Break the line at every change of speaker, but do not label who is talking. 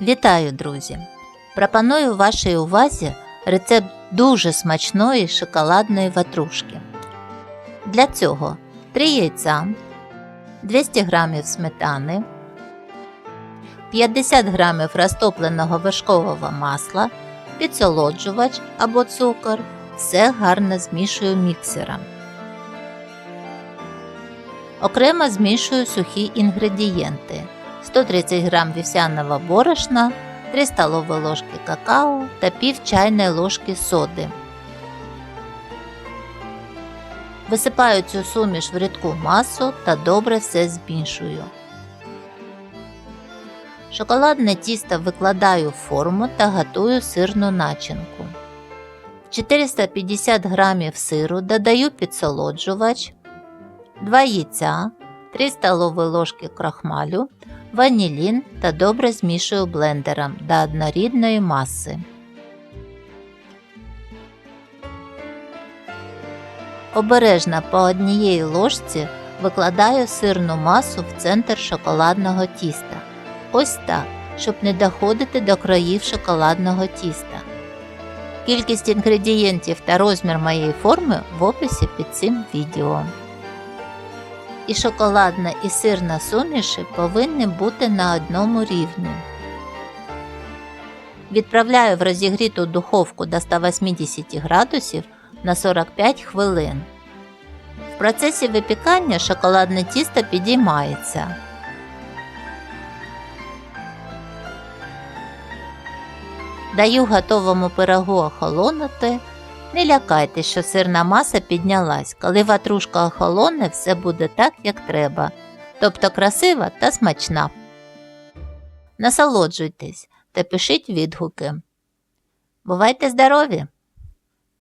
Вітаю, друзі! Пропоную вашій увазі рецепт дуже смачної шоколадної ватрушки. Для цього 3 яйця, 200 г сметани, 50 г розтопленого вершкового масла, підсолоджувач або цукор. Все гарно змішую міксером. Окремо змішую сухі інгредієнти. 130 г вівсяного борошна, 3 столові ложки какао та пів чайної ложки соди. Висипаю цю суміш в рідку масу та добре все змішую. Шоколадне тісто викладаю в форму та готую сирну начинку. В 450 г сиру додаю підсолоджувач, 2 яйця, 3 столові ложки крахмалю, ванілін та добре змішую блендером до однорідної маси. Обережно по однієї ложці викладаю сирну масу в центр шоколадного тіста. Ось так, щоб не доходити до країв шоколадного тіста. Кількість інгредієнтів та розмір моєї форми в описі під цим відео. І шоколадна і сирна суміші повинні бути на одному рівні. Відправляю в розігріту духовку до 180 градусів на 45 хвилин. В процесі випікання шоколадне тісто підіймається. Даю готовому пирогу охолонути. Не лякайтеся, що сирна маса піднялась. Коли ватрушка охолоне, все буде так, як треба, тобто красива та смачна. Насолоджуйтесь та пишіть відгуки. Бувайте здорові!